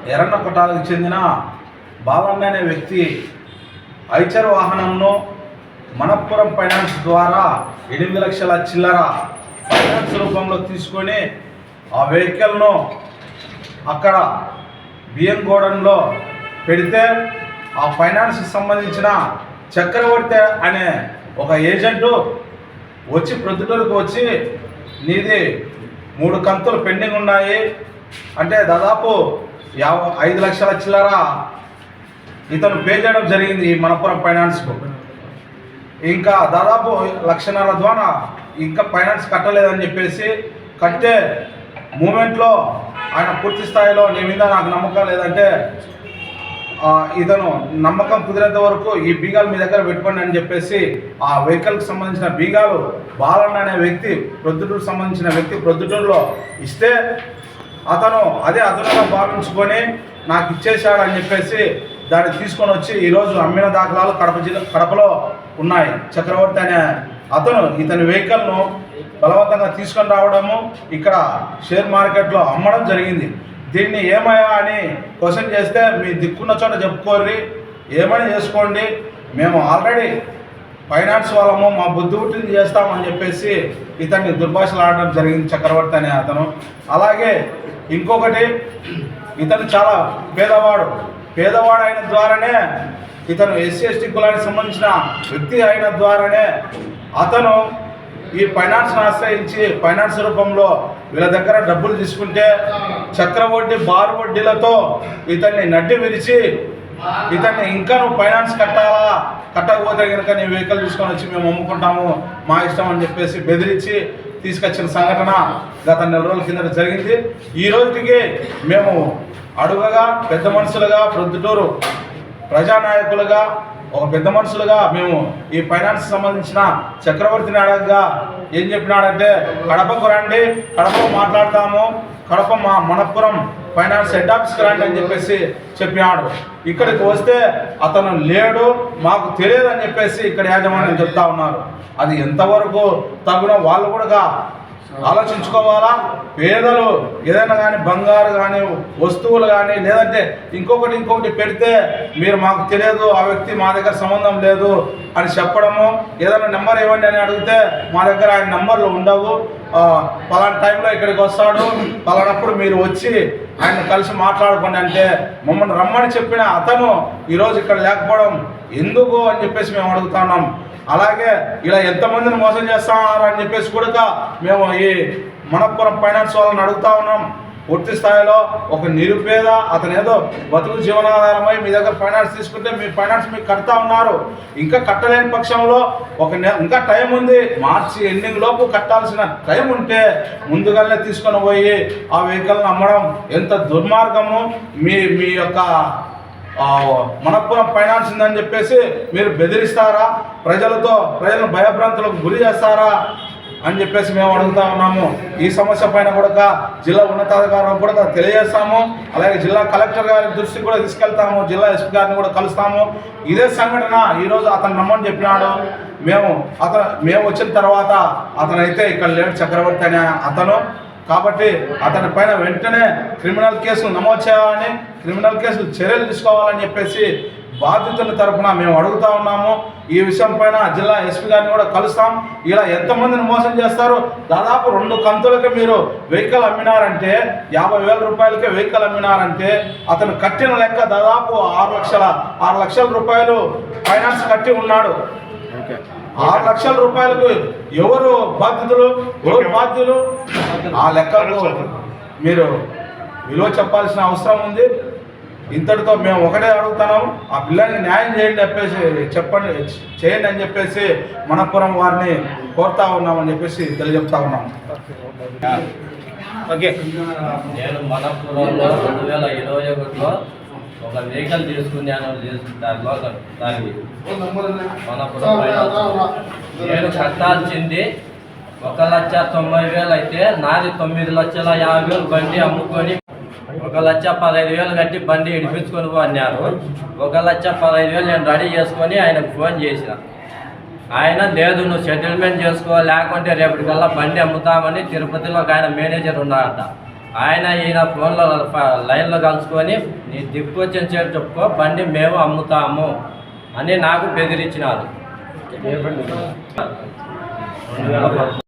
పట్టాలకు చెందిన బాలన్న అనే వ్యక్తి ఐచర్ వాహనంను మనప్పురం ఫైనాన్స్ ద్వారా ఎనిమిది లక్షల చిల్లర ఫైనాన్స్ రూపంలో తీసుకొని ఆ వెహికల్ను అక్కడ బియ్యం గోడన్లో పెడితే ఆ ఫైనాన్స్కి సంబంధించిన చక్రవర్తి అనే ఒక ఏజెంటు వచ్చి ప్రొద్దుటూరుకు వచ్చి నీది మూడు కంతులు పెండింగ్ ఉన్నాయి. అంటే దాదాపు యాభ ఐదు లక్షల చిల్లర ఇతను పే చేయడం జరిగింది మనపురం ఫైనాన్స్కు ఇంకా దాదాపు లక్షన్నర ద్వారా ఇంకా ఫైనాన్స్ కట్టలేదని చెప్పేసి కట్టే మూమెంట్లో ఆయన పూర్తి స్థాయిలో నీ మీద నాకు నమ్మకం లేదంటే ఇతను నమ్మకం కుదిరేంత వరకు ఈ బీగాలు మీ దగ్గర పెట్టుకోండి అని చెప్పేసి ఆ వెహికల్కి సంబంధించిన బీగాలు బాలన్న అనే వ్యక్తి ప్రొద్దుటూరు సంబంధించిన వ్యక్తి ప్రొద్దుటూరులో ఇస్తే అతను అదే అదనంగా భావించుకొని నాకు ఇచ్చేశాడు అని చెప్పేసి దాన్ని తీసుకొని వచ్చి ఈరోజు అమ్మిన దాఖలాలు కడప జిల్లా కడపలో ఉన్నాయి. చక్రవర్తి అనే అతను ఇతని వెహికల్ను బలవంతంగా తీసుకొని రావడము ఇక్కడ షేర్ మార్కెట్లో అమ్మడం జరిగింది. దీన్ని ఏమయ్యా అని క్వశ్చన్ చేస్తే మీ దిక్కున్న చోట చెప్పుకోర్రి. ఏమని చేసుకోండి? మేము ఆల్రెడీ ఫైనాన్స్ వాళ్ళము మా బుద్ధి పుట్టింది చేస్తామని చెప్పేసి ఇతన్ని దుర్భాషలు ఆడడం జరిగింది చక్రవర్తి అనే అతను. అలాగే ఇంకొకటి ఇతను చాలా పేదవాడు. పేదవాడు అయిన ద్వారానే ఇతను ఎస్సీ ఎస్టీ కులానికి సంబంధించిన వ్యక్తి అయిన ద్వారానే అతను ఈ ఫైనాన్స్ను ఆశ్రయించి ఫైనాన్స్ రూపంలో వీళ్ళ దగ్గర డబ్బులు తీసుకుంటే చక్రవడ్డీ బారు వడ్డీలతో ఇతన్ని నడ్డి విరిచి ఇతన్ని ఇంకా నువ్వు ఫైనాన్స్ కట్టాలా? కట్టకపోతే కనుక నీ వెహికల్ తీసుకొని వచ్చి మేము అమ్ముకుంటాము మా ఇష్టం అని చెప్పేసి బెదిరించి తీసుకొచ్చిన సంఘటన గత నెల రోజుల కింద జరిగింది. ఈ రోజుకి మేము అడుగగా పెద్ద మనుషులుగా ప్రొద్దుటూరు ప్రజానాయకులుగా ఒక పెద్ద మనుషులుగా మేము ఈ ఫైనాన్స్ సంబంధించిన చక్రవర్తిని అడగగా ఏం చెప్పినాడంటే కడపకు రండి కడప మాట్లాడతాము కడప మా మనపురం ఫైనాన్స్ హెడ్ ఆఫీస్కి రండి అని చెప్పేసి చెప్పినాడు. ఇక్కడికి వస్తే అతను లేడు మాకు తెలియదు అని చెప్పేసి ఇక్కడ యాజమాన్యం చెప్తా ఉన్నారు. అది ఎంతవరకు తగునో వాళ్ళు కూడా ఆలోచించుకోవాలా? పేదలు ఏదైనా కానీ బంగారు కానీ వస్తువులు కానీ లేదంటే ఇంకొకటి ఇంకొకటి పెడితే మీరు మాకు తెలియదు ఆ వ్యక్తి మా దగ్గర సంబంధం లేదు అని చెప్పడము ఏదైనా నెంబర్ ఇవ్వండి అని అడిగితే మా దగ్గర ఆయన నెంబర్లు ఉండవు. పలానా టైంలో ఇక్కడికి వస్తాడు పలానప్పుడు మీరు వచ్చి ఆయన కలిసి మాట్లాడుకోండి అంటే మమ్మల్ని రమ్మని చెప్పిన అతను ఈరోజు ఇక్కడ లేకపోవడం ఎందుకు అని చెప్పేసి మేము అడుగుతున్నాం అలాగే ఇలా ఎంతమందిని మోసం చేస్తున్నారు అని చెప్పేసి కూడా మేము ఈ మనపురం ఫైనాన్స్ వాళ్ళని అడుగుతా ఉన్నాం. పూర్తి స్థాయిలో ఒక నిరుపేద అతను ఏదో బతుకు జీవనాధారమై మీ దగ్గర ఫైనాన్స్ తీసుకుంటే మీ ఫైనాన్స్ మీకు కడతా ఉన్నారు. ఇంకా కట్టలేని పక్షంలో ఒక నె- ఇంకా టైం ఉంది. మార్చి ఎండింగ్ లోపు కట్టాల్సిన టైం ఉంటే ముందుగానే తీసుకొని పోయి ఆ వెహికల్ని అమ్మడం ఎంత దుర్మార్గము. మీ మీ యొక్క మనప్పురం ఫైనాన్స్ ఉందని చెప్పేసి మీరు బెదిరిస్తారా? ప్రజలతో ప్రజలను భయభ్రాంతులకు గురి చేస్తారా? అని చెప్పేసి మేము అడుగుతా ఉన్నాము. ఈ సమస్య పైన కూడా జిల్లా ఉన్నతాధికారులకు కూడా తెలియజేస్తాము. అలాగే జిల్లా కలెక్టర్ గారి దృష్టికి కూడా తీసుకెళ్తాము. జిల్లా ఎస్పీ గారిని కూడా కలుస్తాము. ఇదే సంఘటన ఈరోజు అతను నమ్మని చెప్పినాడు. మేము అతను మేము వచ్చిన తర్వాత అతనైతే ఇక్కడ లేడు చక్రవర్తి అనే అతను. కాబట్టి అతని పైన వెంటనే క్రిమినల్ కేసులు నమోదు చేయాలని క్రిమినల్ కేసులు చర్యలు తీసుకోవాలని చెప్పేసి బాధితుల తరఫున మేము అడుగుతా ఉన్నాము. ఈ విషయం పైన జిల్లా ఎస్పీ గారిని కూడా కలుస్తాం. ఇలా ఎంతమందిని మోసం చేస్తారు దాదాపు రెండు కంతులకి మీరు వెహికల్ అమ్మినారంటే యాభై వేల రూపాయలకే వెహికల్ అమ్మినారంటే అతను కట్టిన లెక్క దాదాపు ఆరు లక్షల ఆరు లక్షల రూపాయలు ఫైనాన్స్ కట్టి ఉన్నాడు. ఆరు లక్షల రూపాయలకు ఎవరు బాధ్యతలు ఎవరు బాధ్యులు? ఆ లెక్కకు మీరు విలువ చెప్పాల్సిన అవసరం ఉంది. ఇంతటితో మేము ఒకటే అడుగుతున్నాం. ఆ పిల్లల్ని న్యాయం చేయండి చెప్పేసి చెప్పండి చేయండి అని చెప్పేసి మనపురం వారిని కోరుతా ఉన్నామని చెప్పేసి తెలియజెప్తా ఉన్నాం. ఓకే. నేను మనపురంలో రెండు వేల ఇరవై ఒకటిలో ఒక వెహికల్ తీసుకున్నాను తీసుకు- దానిలో దానికి ఫైనాన్స్. నేను కట్టాల్సింది ఒక లక్ష తొంభై వేలు అయితే నాది తొమ్మిది లక్షల యాభై వేలు బండి అమ్ముకొని ఒక లక్ష పదహైదు వేలు కట్టి బండి ఇడిపించుకొని పోన్నారు. ఒక లక్ష పదహైదు వేలు నేను రెడీ చేసుకొని ఆయనకు ఫోన్ చేసిన. ఆయన లేదు నువ్వు సెటిల్మెంట్ చేసుకో లేకుంటే రేపటికల్లా బండి అమ్ముతామని తిరుపతిలో ఒక ఆయన మేనేజర్ ఉన్నాడట. ఆయన ఈయన ఫోన్లో లైన్లో కలుసుకొని నీ దిక్కు వచ్చిన చేటు చెప్పుకో బండి మేము అమ్ముతాము అని నాకు బెదిరించినారు.